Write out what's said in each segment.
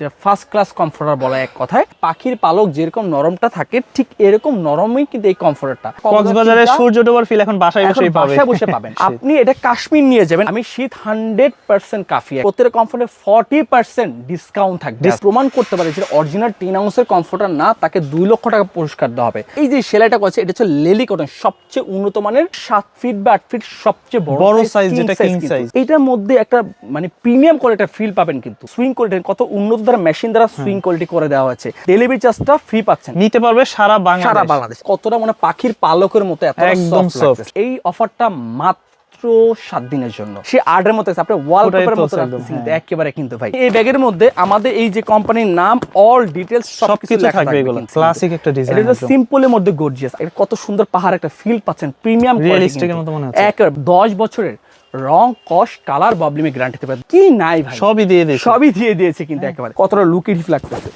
যে first class comforter বলা এক কথায় পাখির পালক যেরকম নরমটা থাকে ঠিক এরকম নরমই কিন্তু এই কমফোর্টারটা কক্সবাজারে সূর্য ডোবার ফিল এখন বাসায় এখন বসেই পাবে। বাসায় বসে পাবেন। আপনি এটা কাশ্মীর নিয়ে যাবেন। আমি শীত হান্ড্রেড পার্সেন্ট কাফি। প্রত্যেক কমফোর্টে ফর্টি পার্সেন্ট ডিসকাউন্ট থাকবে। প্রমাণ করতে পারে যে অরিজিনাল টেন আউন্সের কমফোর্টার না তাকে দুই লক্ষ টাকা পুরস্কার দেওয়া হবে। এই যে সেলাইটা করছে এটা হচ্ছে লেলি কটন সবচেয়ে উন্নত মানের সাত ফিট বা আট ফিট সবচেয়ে বড় বড় size যেটা কিন্তু। size। এইটার মধ্যে একটা মানে প্রিমিয়াম কোয়ালিটির ফিল পাবেন কিন্তু। সুইং কোয়ালিটি কত উন্নত দ্বারা মেশিন দ্বারা সুইং কোয়ালিটি করে দেওয়া হয়েছে। ডেলিভারি চার্জটা ফ্রি পাচ্ছেন। নিতে পারবে সারা বাংলাদেশ সারা বাংলাদেশ। কতটা মানে পাখির পালকের মতো এত একদম soft। এই অফারটা মাত্র সাত দিনের জন্য। সে আর্ডের মতো আপনি ওয়াল ওটাই পেপারের তো মতো একদম, রাখতেছেন কিন্তু হ্যাঁ। একেবারে কিন্তু ভাই। এই ব্যাগের মধ্যে আমাদের এই যে কোম্পানির নাম অল ডিটেলস সবকিছু থাকবে এগুলো। ক্লাসিক একটা ডিজাইন এটা সিম্পলের মধ্যে গর্জিয়াস কত সুন্দর পাহাড় একটা ফিল পাচ্ছেন। প্রিমিয়াম দশ বছরের রং কস কালার প্রবলেমে গ্যারান্টি দিতে পারে। কি নাই ভাই? সবই দিয়ে দিয়েছে। সবই দিয়ে দিয়েছে কিন্তু একেবারে। কতটা লুকি হিফ লাগতেছে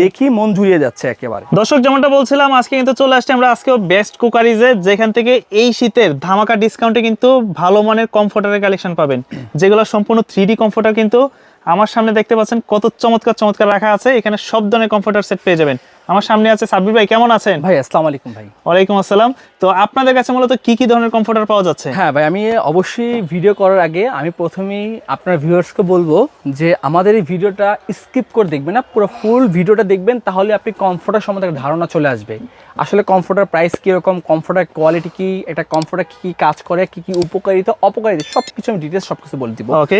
দেখি মন জুড়িয়ে যাচ্ছে একেবারে। দর্শক যেমনটা বলছিলাম আজকে কিন্তু চলে আসছে আমরা আজকেও বেস্ট কুকারিজে যেখান থেকে এই শীতের ধামাকা ডিসকাউন্টে কিন্তু ভালো মানের কমফোর্টারের কালেকশন পাবেন। যেগুলো সম্পূর্ণ থ্রি ডি কমফোর্টার কিন্তু আমার সামনে দেখতে পাচ্ছেন কত চমৎকার চমৎকার রাখা আছে। এখানে সব ধরনের কমফোর্টার সেট পেয়ে যাবেন। আমার সামনে আছে সাব্বির ভাই কেমন আছেন? ভাই আসসালামু আলাইকুম ভাই। ওয়ালাইকুম আসসালাম। তো আপনাদের কাছে মূলত কি কি ধরনের কমফোর্টার পাওয়া যাচ্ছে? হ্যাঁ ভাই আমি অবশ্যই ভিডিও করার আগে আমি প্রথমেই আপনার ভিউয়ার্সকে বলব যে আমাদের এই ভিডিওটা স্কিপ করে দেখবেন না পুরো ফুল ভিডিওটা দেখবেন তাহলে আপনি কমফোর্টার সম্বন্ধে একটা ধারণা চলে আসবে। আসলে কমফোর্টার প্রাইস কীরকম কমফোর্টার কোয়ালিটি কি এটা কমফোর্টার কী কী কাজ করে কী কী উপকারিতা অপকারিতা সব কিছু আমি ডিটেলস সব কিছু বলে দিব। ওকে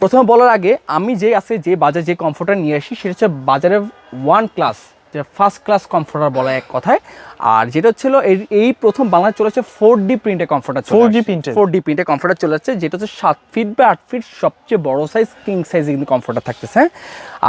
প্রথমে বলার আগে আমি যে আছে যে বাজারে যে কমফোর্টার নিয়ে আসি সেটা হচ্ছে বাজারে ওয়ান ক্লাস যে ফার্স্ট ক্লাস কমফোর্টার বলা এক কথায় আর যেটা হচ্ছিল এই- প্রথম বাংলায় চলেছে ফোর ডি প্রিন্টের comforter 4D printed? Four D প্রিন্টের কমফোর্টার চলে যাচ্ছে যেটা হচ্ছে সাত ফিট বা আট ফিট সবচেয়ে বড় সাইজ কিং সাইজ কিন্তু কমফোর্টার থাকতেছে হ্যাঁ?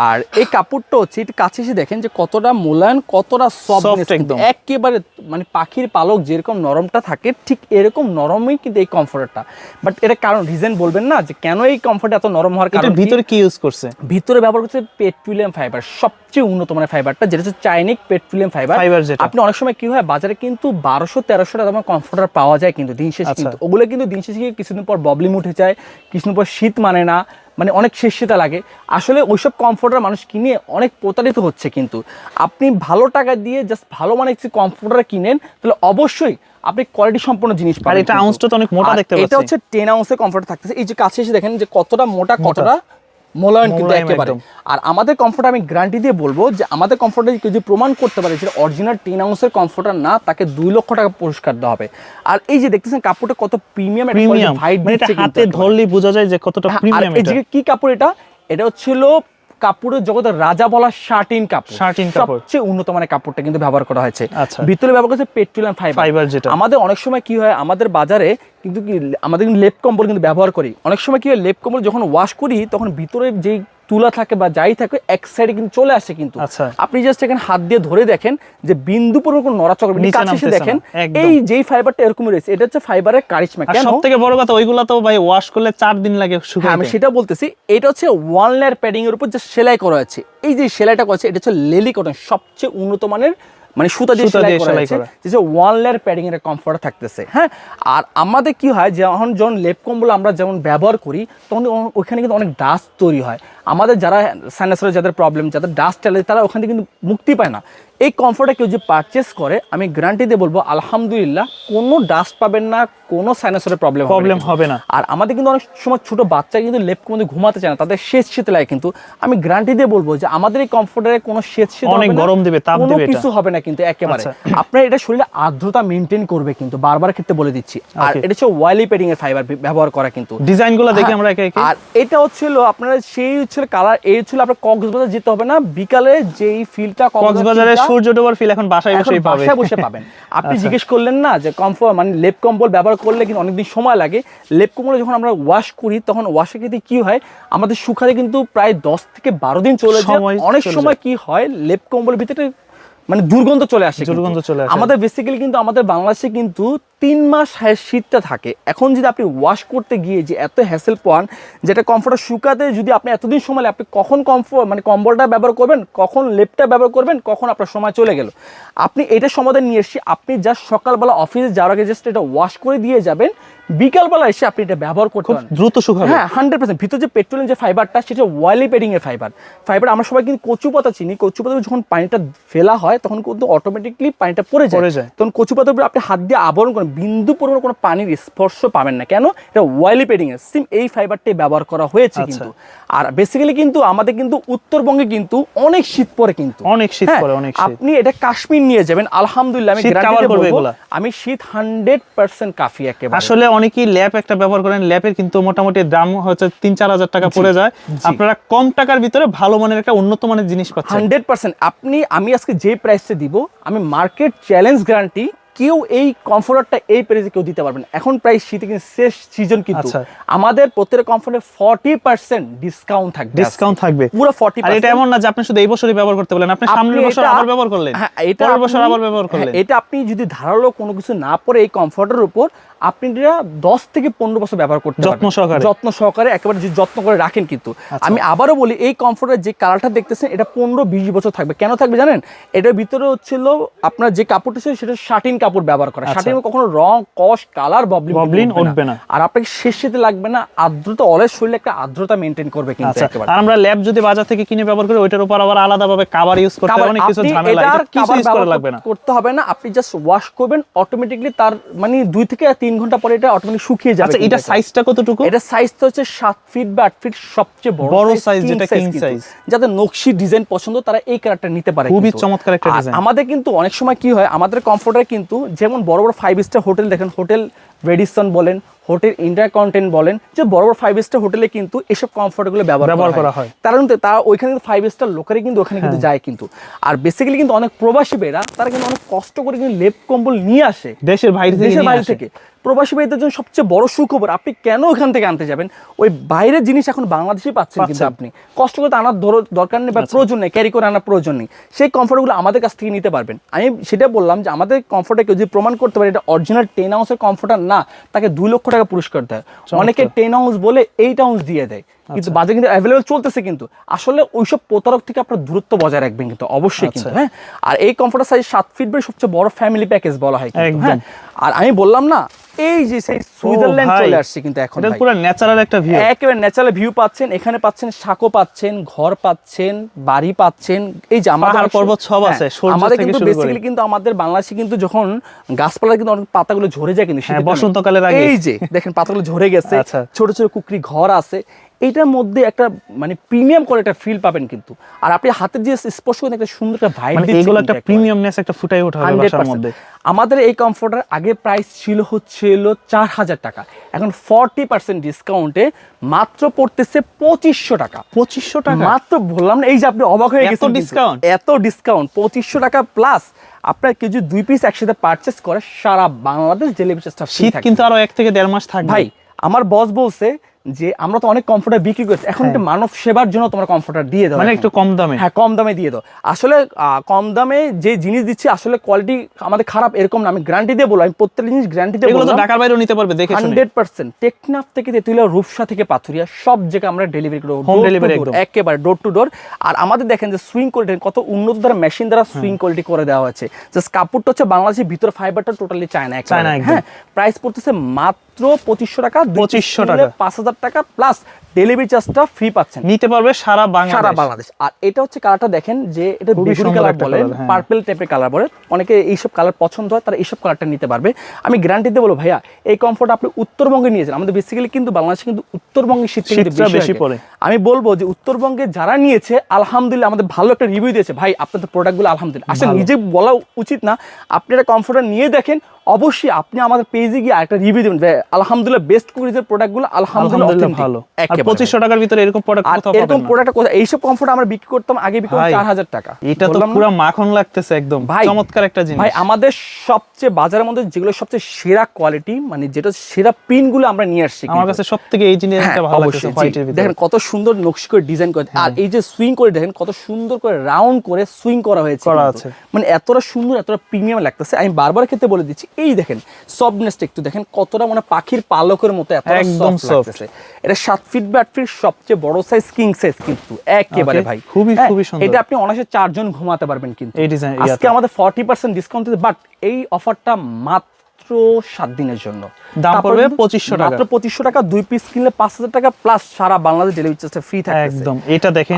আর এই কাপড়টা হচ্ছে একটু কাছে এসে দেখেন যে কতটা মূল্যায়ন কতটা সফট একদম। একেবারে মানে পাখির পালক যেরকম নরমটা থাকে ঠিক এরকম নরমই কিন্তু এই কমফোর্টারটা বাট এটা কারণ রিজন বলবেন না যে কেন এই কমফোর্ট এত নরম হওয়ার কারণ ভিতরে কি ইউজ করছে ভিতরে ব্যবহার করছে পেট্রোলিয়াম ফাইবার সবচেয়ে উন্নত মানের ফাইবারটা যেটা হচ্ছে চাইনিক পেট্রোলিয়াম ফাইবার Fiber যেটা। আপনি অনেক সময় কি হয় বাজারে কিন্তু বারোশো তেরোশো টাকা দামের কমফোর্টার পাওয়া যায় কিন্তু দিন শেষে আচ্ছা। কিন্তু ওগুলো কিন্তু দিন শেষে গিয়ে কিছুদিন পর ববলিম উঠে যায় কিছুদিন পর শীত মানে না মানে অনেক শেষ লাগে আসলে ওইসব কমফোর্টার মানুষ কিনে অনেক প্রতারিত হচ্ছে কিন্তু আপনি ভালো টাকা দিয়ে জাস্ট ভালো মানে কিছু কমফোর্টার কিনেন তাহলে অবশ্যই আপনি কোয়ালিটি সম্পন্ন জিনিস পাবেন এটা কিন্তু। ounce টা তো অনেক মোটা দেখতে এটা হচ্ছে টেন আউন্সের কমফোর্ট থাকতেছে এই যে কাছে এসে দেখেন যে কতটা মোটা কতটা মোলায়ন কিন্তু একেবারে। আর আমাদের কমফোর্ট আমি গ্যারান্টি দিয়ে বলব যে আমাদের কমফোর্টে যদি প্রমাণ করতে পারে যে অরিজিনাল টেন আউন্সের কমফোর্টার না তাকে দুই লক্ষ টাকা পুরস্কার দেওয়া হবে। আর এই যে দেখতেছেন কাপড়টা কত প্রিমিয়াম প্রিমিয়াম মানে এটা হাতে ধরলেই বোঝা যায় যে কতটা হ্যাঁ, প্রিমিয়াম এই এটা। যে কি কাপড় এটা? এটা হচ্ছিল কাপড়ের জগতের রাজা বলা শার্টিন কাপড় শার্টিন কাপড়। সবচেয়ে উন্নত মানের কাপড়টা কিন্তু ব্যবহার করা হয়েছে আচ্ছা। ভিতরে ব্যবহার করেছে পেট্রোলিয়াম ফাইবার যেটা। আমাদের অনেক সময় কি হয় আমাদের বাজারে কিন্তু কি আমাদের কিন্তু লেপ কম্বল কিন্তু ব্যবহার করি অনেক সময় কি হয় লেপ কম্বল যখন ওয়াশ করি তখন ভিতরে যেই তুলা থাকে বা যাই থাকে এক সাইডে কিন্তু চলে আসে কিন্তু। আচ্ছা। আপনি জাস্ট এখানে হাত দিয়ে ধরে দেখেন যে বিন্দু পরিমাণ কোনো নড়াচড়া কাছে এসে দেখেন এই যেই ফাইবারটা এরকম রয়েছে এটা হচ্ছে ফাইবারের কারিশমা। কেন? সব থেকে বড় কথা ওইগুলা তো ভাই ওয়াশ করলে চার দিন লাগে শুধু আমি সেটা বলতেছি এটা হচ্ছে ওয়ান লেয়ার প্যাডিং এর উপর যে সেলাই করা আছে এই যে সেলাইটা করা আছে এটা হচ্ছে লেলি কটন সবচেয়ে উন্নত মানের মানে সুতা দিয়ে সেলাই করা করা। যে ওয়ান লেয়ার প্যাডিং এর কমফোর্ট থাকতেছে হ্যাঁ? আর আমাদের কি হয় যখন যখন লেপ কম্বল আমরা যেমন ব্যবহার করি তখন ওখানে কিন্তু অনেক ডাস্ট তৈরি হয়। আমাদের যারা সাইনাসের যাদের প্রবলেম যাদের ডাস্ট অ্যালার্জি তারা ওখান থেকে কিন্তু মুক্তি পায় না। এই কমফোর্টটা কেউ যে পারচেস করে আমি গ্যারান্টি দিয়ে বলব আলহামদুলিল্লাহ কোনো ডাস্ট পাবেন না কোনো সাইনাসের প্রবলেম প্রবলেম হবে না। আর আমাদের কিন্তু অনেক সময় ছোট বাচ্চা কিন্তু লেপ মধ্যে ঘুমাতে চায় না তাদের শেষ শীত লাগে কিন্তু। আমি গ্যারান্টি দিয়ে বলব যে আমাদের এই কমফোর্টারে কোনো শেষ শীত অনেক গরম দিবে, তাপ দিবে এটা। কিছু হবে না কিন্তু একেবারে। আচ্ছা। আপনার এটা শরীরে আর্দ্রতা মেনটেন করবে কিন্তু বারবার ক্ষেত্রে বলে দিচ্ছি। আর এটা হচ্ছে ওয়াইলি পেডিং এর ফাইবার ব্যবহার করা কিন্তু। ডিজাইনগুলো দেখি আমরা একে একে। আর এটা হচ্ছিল আপনার সেই হচ্ছিল কালার এই হচ্ছিল আপনার কক্সবাজার যেতে হবে না বিকালে যেই ফিলটা কক্সবাজারে সূর্য ডোবার ফিল এখন বাসায় এখন বসেই পাবে। বাসায় বসে পাবেন। আপনি আচ্ছা। জিজ্ঞেস করলেন না যে কমফোর্ট মানে লেপ কম্বল ব্যবহার করলে কিন্তু অনেকদিন সময় লাগে। লেপ কম্বল যখন আমরা ওয়াশ করি তখন ওয়াশের ক্ষেত্রে কি হয়? আমাদের শুকাতে কিন্তু প্রায় দশ থেকে বারো দিন চলে যায়। অনেক সময় কি হয়? লেপ কম্বলের ভিতরে মানে দুর্গন্ধ চলে আসে দুর্গন্ধ চলে আসে। আমাদের বেসিক্যালি কিন্তু আমাদের বাংলাদেশে কিন্তু তিন মাস হ্যাঁ শীতটা থাকে। এখন যদি আপনি ওয়াশ করতে গিয়ে যে এত হ্যাসেল পান যেটা কমফোর্টার শুকাতে যদি আপনি এতদিন সময় লাগে, আপনি কখন কমফোর্ট মানে কম্বলটা ব্যবহার করবেন কখন লেপটা ব্যবহার করবেন কখন আপনার সময় চলে গেল। আপনি এটা সমাধান নিয়ে এসেছি আপনি জাস্ট সকালবেলা অফিসে যাওয়ার আগে জাস্ট এটা ওয়াশ করে দিয়ে যাবেন বিকালবেলা এসে আপনি এটা ব্যবহার করতে দ্রুত শুকাবে। হ্যাঁ হান্ড্রেড পার্সেন্ট ভিতর যে পেট্রোলিয়াম যে ফাইবারটা সেটা ওয়ালি পেডিং এর ফাইবার ফাইবার আমরা সবাই কিন্তু কচু পাতা চিনি। কচু পাতা যখন পানিটা ফেলা হয় তখন কিন্তু অটোমেটিকলি পানিটা পড়ে যায়। পড়ে যায়। তখন কচু পাতার উপরে আপনি হাত দিয়ে আবরণ করেন। বিন্দু পরিমাণ কোনো পানির স্পর্শ পাবেন না। কেন? এটা ওয়ালি পেডিং এর। সিম এই ফাইবারটাই ব্যবহার করা হয়েছে আচ্ছা। কিন্তু। আর বেসিক্যালি কিন্তু আমাদের কিন্তু উত্তরবঙ্গে কিন্তু অনেক শীত পরে কিন্তু। অনেক শীত পরে অনেক আপনি এটা কাশ্মীর নিয়ে যাবেন। আলহামদুলিল্লাহ আমি করবে বলব, আমি শীত হান্ড্রেড পার্সেন্ট কাফি একেবারে। আসলে অনেকেই ল্যাপ একটা ব্যবহার করেন। ল্যাপের কিন্তু মোটামুটি দাম হচ্ছে তিন চার হাজার টাকা পড়ে যায়। আপনারা কম টাকার ভিতরে ভালো মানের একটা উন্নত মানের জিনিস পাচ্ছেন। হান্ড্রেড পার্সেন্ট আপনি আমি আজকে যে প্রাইসে দিব আমি মার্কেট চ্যালেঞ্জ গ্যারান্টি কেউ এই কমফোর্টারটা এই প্রাইসে কেউ দিতে পারবেন এখন প্রায় শীতে কিন্তু শেষ সিজন কিন্তু। আমাদের প্রত্যেকটা কমফোর্টে ফর্টি পার্সেন্ট ডিসকাউন্ট থাকবে। ডিসকাউন্ট থাকবে। পুরো ফর্টি আর এটা এমন না যে আপনি শুধু এই বছরই ব্যবহার করতে পারলেন আপনি সামনের বছর আবার ব্যবহার করলেন। হ্যাঁ এটা পরের বছর আবার ব্যবহার করলেন। হ্যাঁ, এটা আপনি যদি ধারালো কোনো কিছু না পরে এই কমফোর্টের উপর আপনি এটা দশ থেকে পনেরো বছর ব্যবহার করতে যত্ন। সহকারে। যত্ন সহকারে একেবারে যত্ন করে রাখেন কিন্তু। আমি আবারও বলি এই কমফোর্টের যে কালারটা দেখতেছেন এটা পনেরো বিশ বছর থাকবে। কেন থাকবে জানেন? এটার ভিতরে হচ্ছিল আপনার যে কাপড়টা ছিল সেটা শাটিন কাপড় ব্যবহার করা। শাটিন কখনো রং কস কালার ববলিন Bubbling উঠবে না। আর আপনাকে শেষ শীতে লাগবে না আর্দ্রতা অলের শরীরে একটা আর্দ্রতা মেনটেন করবে কিন্তু আচ্ছা। আর আমরা ল্যাব যদি বাজার থেকে কিনে ব্যবহার করি ওইটার উপর আবার আলাদাভাবে কাভার ইউজ করতে হবে অনেক কিছু ঝামেলা। কিছু ইউজ করা লাগবে না। করতে হবে না আপনি জাস্ট ওয়াশ করবেন অটোমেটিকলি তার মানে দুই থেকে তিন ঘণ্টা পরে এটা অটোমেটিক শুকিয়ে যাবে আচ্ছা এটা সাইজটা কতটুকু? এটা সাইজ তো হচ্ছে সাত ফিট বা আট ফিট সবচেয়ে বড় বড় size যেটা কিং সাইজ। যাদের নকশি ডিজাইন পছন্দ তারা এই কালারটা নিতে পারে খুবই চমৎকার একটা ডিজাইন আমাদের কিন্তু অনেক সময় কি হয় আমাদের কমফোর্টার কিন্তু যেমন বড় বড় ফাইভ স্টার হোটেল দেখেন হোটেল রেডিসন বলেন হোটেল ইন্টারকন্টেন্ট বলেন যে বড় বড় ফাইভ স্টার হোটেলে কিন্তু এসব কমফোর্টগুলো ব্যবহার করা হয়। হয়। হ্যাঁ। কারণ তো তারা ওইখানে কিন্তু ফাইভ স্টার লোকেরই কিন্তু ওখানে কিন্তু যায় কিন্তু। আর বেসিক্যালি কিন্তু অনেক প্রবাসী বেরা তারা কিন্তু অনেক কষ্ট করে কিন্তু লেপ কম্বল নিয়ে আসে। দেশের বাইরে দেশের বাইরে থেকে। প্রবাসী ভাইদের জন্য সবচেয়ে বড় সুখবর আপনি কেন ওখান থেকে আনতে যাবেন? ওই বাইরের জিনিস এখন বাংলাদেশেই পাচ্ছেন কিন্তু আপনি। কষ্ট করে আনার ধরো- দরকার নেই বা প্রয়োজন নেই ক্যারি করে আনার প্রয়োজন নেই। সেই কমফোর্টগুলো আমাদের কাছ থেকে নিতে পারবেন। আমি সেটা বললাম যে আমাদের কমফোর্টে কেউ যদি প্রমাণ করতে পারে এটা অরিজিনাল টেন আউন্সের কমফোর্টার না তাকে দুই লক্ষ টাকা পুরস্কার দেয়। অনেকে টেন আউন্স বলে এইট আউন্স দিয়ে দেয়। কিন্তু বাজারে কিন্তু অ্যাভেলেবেল চলতেছে কিন্তু। আসলে ওইসব প্রতারক থেকে আপনার দূরত্ব বজায় রাখবেন কিন্তু অবশ্যই কিন্তু হ্যাঁ? আর এই কমফোর্টার সাইজ সাত ফিট বেশ সবচেয়ে বড় ফ্যামিলি প্যাকেজ বলা হয় কিন্তু, হ্যাঁ? আর আমি বললাম না এই যে সেই সুইজারল্যান্ড চলে আসছে কিন্তু এখন এটা। পুরো ন্যাচারাল একটা ভিউ একেবারে ন্যাচারাল ভিউ পাচ্ছেন এখানে পাচ্ছেন শাকো পাচ্ছেন ঘর পাচ্ছেন বাড়ি পাচ্ছেন এই যে আমাদের পর্বত সব হ্যাঁ, আছে, আমাদের কিন্তু বেসিক্যালি কিন্তু আমাদের বাংলাদেশে কিন্তু যখন গাছপালা কিন্তু অনেক পাতাগুলো ঝরে যায় কিন্তু হ্যাঁ। বসন্তকালের আগে। এই যে দেখেন পাতাগুলো ঝরে গেছে আচ্ছা। ছোট ছোট কুকরি ঘর আছে এইটার মধ্যে একটা মানে প্রিমিয়াম করে একটা ফিল পাবেন কিন্তু। আর আপনি হাতে দিয়ে স্পর্শ করে একটা সুন্দর একটা ভাইব মানে এগুলো একটা প্রিমিয়ামনেস একটা ফুটাই ওঠা হবে বাসার মধ্যে। আমাদের এই কমফোর্টার আগে প্রাইস ছিল হচ্ছিল চার হাজার টাকা। এখন ফর্টি পার্সেন্ট ডিসকাউন্টে মাত্র পড়তেছে পঁচিশশো টাকা। পঁচিশশো টাকা? মাত্র বললাম না এই যে আপনি অবাক হয়ে গেছেন discount? এত ডিসকাউন্ট পঁচিশশো টাকা প্লাস আপনার কেউ যদি দুই পিস একসাথে পারচেস করে সারা বাংলাদেশ ডেলিভারি শীত কিন্তু আরও এক থেকে দেড় মাস থাকবে। ভাই আমার বস বলছে যে আমরা তো অনেক কমফোর্টার বিক্রি করছি। এখন একটা মানব সেবার জন্য তোমার কমফোর্টার দিয়ে দাও মানে একটু কম দামে। হ্যাঁ কম দামে দিয়ে দাও। আসলে কম দামে যে জিনিস দিচ্ছি আসলে কোয়ালিটি আমাদের খারাপ এরকম না। আমি গ্যারান্টি দিয়ে বলব আমি প্রত্যেকটা জিনিস গ্যারান্টি দিয়ে তো ঢাকার বাইরেও নিতে পারবে দেখে হান্ড্রেড পার্সেন্ট টেকনাফ থেকে তেতুলিয়া রূপসা থেকে পাথুরিয়া সব জায়গায় আমরা ডেলিভারি করব। To একদম। একেবারে ডোর টু ডোর আর আমাদের দেখেন যে সুইং কোয়ালিটি কত উন্নত দ্বারা মেশিন দ্বারা সুইং কোয়ালিটি করে দেওয়া হয়েছে। জাস্ট কাপড়টা হচ্ছে বাংলাদেশের ভিতর ফাইবারটা টোটালি চায়না চায়না একদম। হ্যাঁ প্রাইস পড়তেছে মাত্র পঁচিশশো টাকা দুই piece 2500 নিলে টাকা। পাঁচ হাজার টাকা প্লাস ডেলিভারি চার্জটা ফ্রি পাচ্ছেন। নিতে পারবে সারা বাংলাদেশ। সারা বাংলাদেশ। আর এটা হচ্ছে কালারটা দেখেন যে এটা বেগুনি কালার বলে। পার্পল টাইপের কালার বলে অনেকে এইসব কালার পছন্দ হয় তারা এইসব কালারটা নিতে পারবে। আমি গ্যারান্টি দিয়ে বলব ভাইয়া এই কমফোর্ট আপনি উত্তরবঙ্গে নিয়েছেন। আমাদের বেসিক্যালি কিন্তু বাংলাদেশে কিন্তু উত্তরবঙ্গে শীতটা কিন্তু বেশি পড়ে। আমি বলব যে উত্তরবঙ্গে যারা নিয়েছে আলহামদুলিল্লাহ আমাদের ভালো একটা রিভিউ দিয়েছে। ভাই আপনাদের প্রোডাক্টগুলো আলহামদুলিল্লাহ। আসলে নিজে বলা উচিত না। আপনি একটা কমফোর্টার নিয়ে দেখেন অবশ্যই আপনি আমাদের পেজে গিয়ে একটা রিভিউ দেবেন। আলহামদুলিল্লাহ বেস্ট কুরিজের প্রোডাক্টগুলো আলহামদুলিল্লাহ আলহামদুলিল্লাহ ভালো। আর পঁচিশশো টাকার ভিতরে এরকম প্রোডাক্ট কোথাও এরকম প্রোডাক্ট কোথায় এইসব কমফোর্ট আমরা বিক্রি করতাম আগে বিক্রি চার হাজার টাকা। এটা তো পুরো মাখন লাগতেছে একদম। ভাই চমৎকার একটা জিনিস। ভাই আমাদের সবচেয়ে বাজারের মধ্যে যেগুলো সবচেয়ে সেরা কোয়ালিটি মানে যেটা সেরা পিনগুলো আমরা নিয়ে আসছি আমার কাছে সব থেকে এই জিনিসটা হ্যাঁ, ভালো লাগতেছে অবশ্যই, হোয়াইটের ভিতরে। দেখেন কত সুন্দর নকশি করে ডিজাইন করে আর এই যে সুইং করে দেখেন কত সুন্দর করে রাউন্ড করে সুইং করা হয়েছে করা আছে। মানে এতটা সুন্দর এতটা প্রিমিয়াম লাগতেছে। আমি বারবার খেতে বলে দিচ্ছি এই দেখেন সফটনেসটা একটু দেখেন কতটা মানে পাখির পালকের মতো এত একদম সফট। এটা সাত ফিট বা আট ফিট সবচেয়ে বড় সাইজ কিং সাইজ কিন্তু একেবারে ভাই। খুবই- হ্যাঁ, খুবই সুন্দর। এটা আপনি অনায়াসে চারজন ঘুমাতে পারবেন কিন্তু। এই ডিজাইন আজকে আমাদের ফর্টি পার্সেন্ট ডিসকাউন্ট বাট এই অফারটা মাত্র সাত দিনের জন্য। দাম পড়বে কিন্তু 2500 টাকা। মাত্র পঁচিশশো টাকা দুই পিস কিনলে পাঁচ হাজার টাকা প্লাস সারা বাংলাদেশ ডেলিভারি চার্জটা ফ্রি থাকে একদম এটা দেখেন।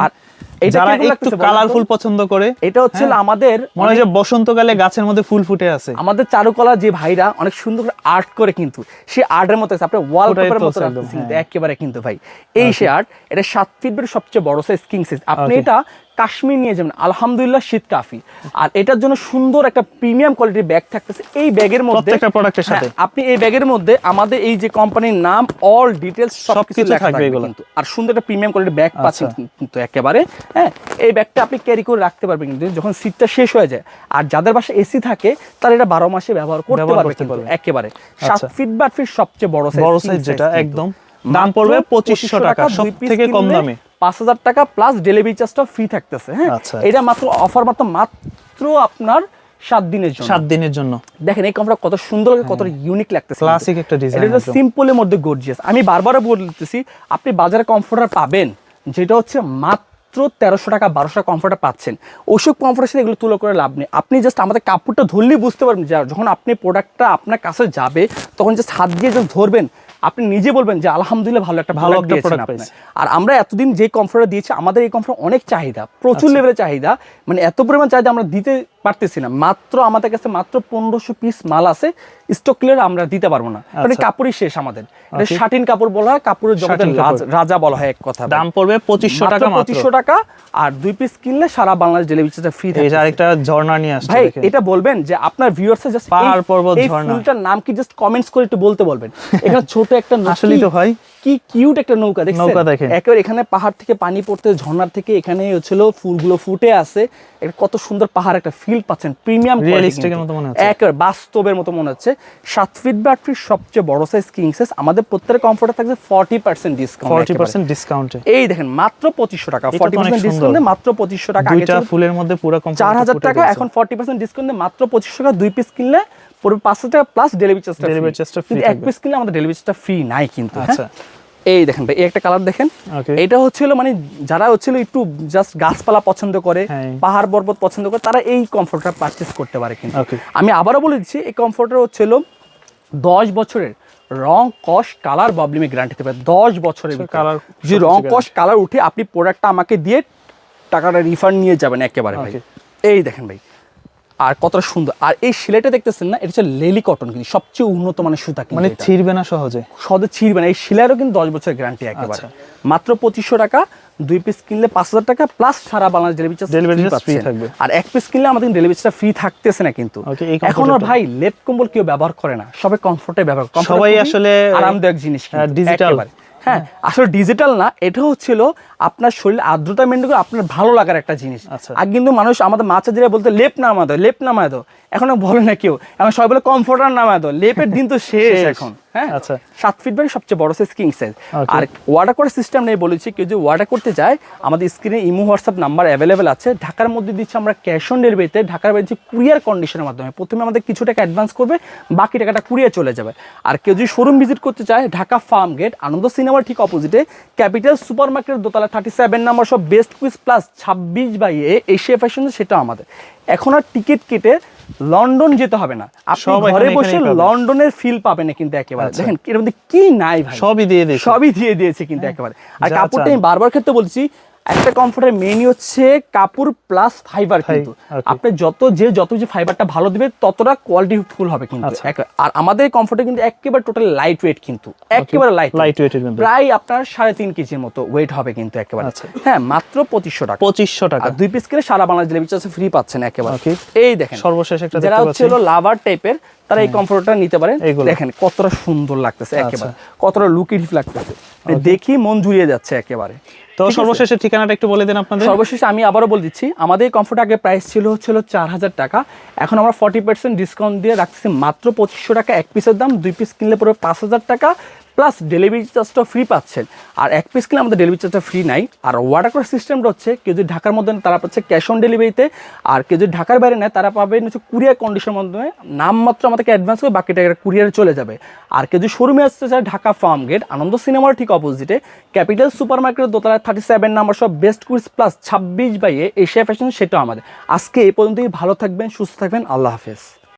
যারা একটু? কালারফুল পছন্দ করে এটা হচ্ছে হ্যাঁ। আমাদের মনে হয় যে বসন্তকালে গাছের মধ্যে ফুল ফুটে আছে। আমাদের চারুকলা যে ভাইরা অনেক সুন্দর করে আর্ট করে কিন্তু সে আর্টের মতো আছে। আপনার ওয়াল পেপারের মতো হ্যাঁ। একেবারে কিন্তু ভাই। এই সে আর্ট এটা সাত ফিট সবচেয়ে বড় সাইজ কিং সাইজ আপনি এটা কাশ্মীর নিয়ে যাবেন। আলহামদুলিল্লাহ শীত কাফি। আর এটার জন্য সুন্দর একটা প্রিমিয়াম কোয়ালিটির ব্যাগ থাকতেছে। এই ব্যাগের মধ্যে প্রত্যেকটা প্রোডাক্টের সাথে হ্যাঁ, আপনি এই ব্যাগের মধ্যে আমাদের এই যে কোম্পানির নাম অল ডিটেলস সবকিছু লেখা থাকবে। কিন্তু। আর সুন্দর একটা প্রিমিয়াম কোয়ালিটির ব্যাগ পাচ্ছেন আচ্ছা। কিন্তু একেবারে। হ্যাঁ এই ব্যাগটা আপনি ক্যারি করে রাখতে পারবেন কিন্তু যখন সিটটা শেষ হয়ে যায় আর যাদের বাসায় এসি থাকে তারা এটা বারো মাসে ব্যবহার করতে পারবে কিন্তু একেবারে। সাত আচ্ছা। ফিট বা ফিট সবচেয়ে বড় বড় size যেটা, একদম। দাম পড়বে 2500 টাকা, সব থেকে কম দামে। পাঁচ হাজার টাকা প্লাস ডেলিভারি চার্জটা ফ্রি থাকতেছে হ্যাঁ? আচ্ছা। এটা মাত্র অফার মাত্র মাত্র আপনার সাত দিনের জন্য। সাত দিনের জন্য। দেখেন এই কমফর্ট কত সুন্দর লাগে, কত ইউনিক লাগতেছে Classic একটা design এটা সিম্পলের মধ্যে গর্জিয়াস আমি বারবার বলতেছি আপনি বাজারে কমফোর্টার পাবেন যেটা হচ্ছে মাত্র তেরোশো টাকা, বারোশো টাকা কমফোর্টার পাচ্ছেন। ওইসব কমফোর্টের সাথে এগুলো তুলো করে লাভ নেই। আপনি জাস্ট আমাদের কাপড়টা ধরলেই বুঝতে পারবেন যখন আপনি প্রোডাক্টটা আপনার কাছে যাবে, তখন জাস্ট হাত দিয়ে যখন ধরবেন আপনি নিজে বলবেন যে আলহামদুলিল্লাহ ভালো একটা ভালো প্রোডাক্ট পেয়েছি। আর আমরা এতদিন যে কমফোর্টার দিয়েছি আমাদের এই কমফোর্ট অনেক চাহিদা প্রচুর আচ্ছা। লেভেলের চাহিদা। মানে এত পরিমাণ চাহিদা আমরা দিতে পারতেছি না। মাত্র আমাদের কাছে মাত্র পনেরোশো পিস মাল আছে স্টক ক্লিয়ার আমরা দিতে পারব না। এই আচ্ছা। কাপড়ই শেষ আমাদের। এটা শাটিন কাপড় বলা হয় কাপড়ের জগতের। রাজ- বলা হয় এক কথা দাম পড়বে পঁচিশশো টাকা পঁচিশশো টাকা আর দুই পিস কিনলে সারা বাংলাদেশ ডেলিভারিটা ফ্রি যে আরেকটা ঝর্ণা নিয়ে আসছে ভাই এটা বলবেন যে আপনার ভিউয়ার্স জাস্ট পাহাড়, পর্বত, এই ঝর্ণা। ফুলটার নাম কি? জাস্ট কমেন্টস করে একটু বলতে বলবেন। এখানে ছোট একটা নৌকা- আসলেই তো ভাই। কি কিউট একটা নৌকা দেখছেন? নৌকা দেখেন। একেবারে এখানে পাহাড় থেকে পানি পড়তে ঝর্ণার থেকে এখানে হচ্ছিল ফুলগুলো ফুটে আছে। এটা কত সুন্দর পাহাড় একটা ফিল পাচ্ছেন প্রিমিয়াম Realistic মতো মনে হচ্ছে। একেবারে বাস্তবের মতো মনে হচ্ছে। সাত ফিট বা আট ফিট সবচেয়ে বড় সাইজ কিং সাইজ আমাদের প্রত্যেকের কমফোর্টে থাকছে forty percent discount forty percent ডিসকাউন্টে এই দেখেন মাত্র পঁচিশশো টাকা। তো ফর্টি পার্সেন্ট ডিসকাউন্টে মাত্র পঁচিশশো টাকা। আগে দুইটা ফুলের মধ্যে পুরো চার হাজার টাকা এখন ফর্টি পার্সেন্ট ডিসকাউন্টে মাত্র পঁচিশশো টাকা। দুই পিস কিনলে পড়বে পাঁচশো টাকা প্লাস ডেলিভারি চার্জটা Delivery charge টা free কিন্তু এক পিস কিনলে আমাদের ডেলিভারি চার্জটা ফ্রি নাই কিন্তু হ্যাঁ? আচ্ছা। এই দেখেন ভাই এই একটা কালার দেখেন। এটা হচ্ছিল মানে যারা হচ্ছিল একটু জাস্ট গাছপালা পছন্দ করে হ্যাঁ। পাহাড় পর্বত পছন্দ করে তারা এই কমফোর্টটা পারচেস করতে পারে কিন্তু। আমি আবারও বলে দিচ্ছি এই কমফোর্টার হচ্ছিল দশ বছরের রং কস কালার প্রবলেমে গ্যারান্টি দিতে পারে। দশ বছরের কালার ভিতরে। যে রং কস কালার উঠে আপনি প্রোডাক্টটা আমাকে দিয়ে টাকাটা রিফান্ড নিয়ে যাবেন একেবারে ভাই। এই দেখেন ভাই আর কতটা সুন্দর আর এই সেলাইটা দেখতেছেন না এটা হচ্ছে লেলি কটন কিন্তু সবচেয়ে উন্নত মানের সুতা মানে। ছিড়বে না সহজে সদে ছিঁড়বে না এই সেলাইয়েরও কিন্তু দশ বছরের গ্যারান্টি একেবারে আচ্ছা। মাত্র পঁচিশশো টাকা দুই পিস কিনলে পাঁচ হাজার টাকা প্লাস সারা বাংলাদেশ ডেলিভারি চার্জ পাচ্ছেন। থাকবে। আর এক পিস কিনলে আমাদের ডেলিভারি চার্জ ফ্রি থাকতেছে না কিন্তু এখন আর ভাই লেপ কম্বল কেউ ব্যবহার করে না সবাই কমফোর্টে ব্যবহার করে। সবাই আসলে আরামদায়ক জিনিস। একেবারে। হ্যাঁ আসলে ডিজিটাল না এটা হচ্ছিল আপনার শরীর আর্দ্রতা মেনটেন করে আপনার ভালো লাগার একটা জিনিস। আচ্ছা। আর কিন্তু মানুষ আমাদের মাছের দিয়ে বলতে লেপ নামায় দাও লেপ নামায় দাও। এখন বলে না কেউ। এখন সবাই বলে কমফোর্টার নামায় দাও। লেপের দিন তো শেষ। এখন। হ্যাঁ আচ্ছা। সাত ফিট বাই সবচেয়ে বড় সাইজ কিং সাইজ আর ওয়াটার করার সিস্টেম নেই বলেছি কেউ যদি ওয়াটার করতে চায় আমাদের স্ক্রিনে ইমো হোয়াটসঅ্যাপ নাম্বার অ্যাভেলেবেল আছে। ঢাকার মধ্যে দিচ্ছি আমরা ক্যাশ অন ডেলিভারিতে ঢাকার বাইরে কুরিয়ার কন্ডিশনের মাধ্যমে। প্রথমে আমাদের কিছু টাকা অ্যাডভান্স করবে বাকি টাকাটা কুরিয়ার চলে যাবে। আর কেউ যদি শোরুম ভিজিট করতে চায় ঢাকা ফার্ম গেট আনন্দ সিনেমার ঠিক অপোজিটে ক্যাপিটাল সুপার মার্কেটের দোতলা থার্টি সেভেন নাম্বার সব বেস্ট কুইজ প্লাস ছাব্বিশ বাই এ এশিয়া ফ্যাশন সেটা আমাদের। এখন আর টিকিট কেটে লন্ডন যেতে হবে না। আপনি সব ঘরে বসে লন্ডনের ফিল পাবেন না কিন্তু একেবারে। আচ্ছা। দেখেন এর মধ্যে কি নাই ভাই? সবই দিয়ে দিয়েছে। সবই দিয়ে দিয়েছে কিন্তু একেবারে। আর কাপড়টা আমি বারবার ক্ষেত্রে বলছি একটা কমফোর্টের মেনই হচ্ছে কাপড় প্লাস ফাইবার কিন্তু। আপনি যত যে যত যে ফাইবারটা ভালো দিবে ততটা কোয়ালিটি ফুল হবে কিন্তু। আচ্ছা। আর আমাদের কমফোর্টে কিন্তু একেবারে টোটাল লাইট ওয়েট কিন্তু একেবারে লাইট weight এর কিন্তু। প্রায় আপনার সাড়ে তিন কেজির মতো ওয়েট হবে কিন্তু একেবারে। আচ্ছা। হ্যাঁ মাত্র পঁচিশশো টাকা। পঁচিশশো টাকা। আর দুই পিস কিনে সারা বাংলাদেশ ডেলিভারি চার্জ ফ্রি পাচ্ছেন একেবারে. এই দেখেন। সর্বশেষ একটা যারা হচ্ছে লাভার টাইপের তারা এই কমফোর্টটা নিতে পারেন। দেখেন কতটা সুন্দর লাগতেছে আচ্ছা। একেবারে। কতটা লুকিটিভ লাগতেছে। মানে দেখি মন জুড়িয়ে যাচ্ছে একেবারে। তো সর্বশেষের ঠিকানাটা একটু বলে দেন আপনাদের। সর্বশেষে আমি আবারও বলে দিচ্ছি আমাদের কমফোর্ট আগে প্রাইস ছিল হচ্ছিল চার হাজার টাকা। এখন আমরা ফর্টি পার্সেন্ট ডিসকাউন্ট দিয়ে রাখছি মাত্র পঁচিশশো টাকা। এক পিসের দাম দুই পিস কিনলে পড়বে পাঁচ হাজার টাকা। প্লাস ডেলিভারি চার্জটাও ফ্রি পাচ্ছেন। আর এক পিস কিনে আমাদের ডেলিভারি চার্জটা ফ্রি নাই। আর অর্ডার করার সিস্টেমটা হচ্ছে, কেউ যদি ঢাকার মধ্যে তারা পাচ্ছে ক্যাশ অন ডেলিভারিতে আর কেউ যদি ঢাকার বাইরে নেয়, তারা পাবেন হচ্ছে কুরিয়ার কন্ডিশনের মাধ্যমে নামমাত্র আমাদেরকে অ্যাডভান্স করে বাকিটা কুরিয়ারে চলে যাবে। আর কেউ যদি শোরুমে আসতে চায়, ঢাকা ফার্ম গেট আনন্দ সিনেমার ঠিক অপোজিটে ক্যাপিটাল সুপার মার্কেটের দোতলায় থার্টি সেভেন নাম্বার সব বেস্ট কুইজ প্লাস ছাব্বিশ বাইয়ে এশিয়া ফ্যাশন সেটাও আমাদের। আজকে এই পর্যন্তই, ভালো থাকবেন, সুস্থ থাকবেন, আল্লাহ হাফেজ।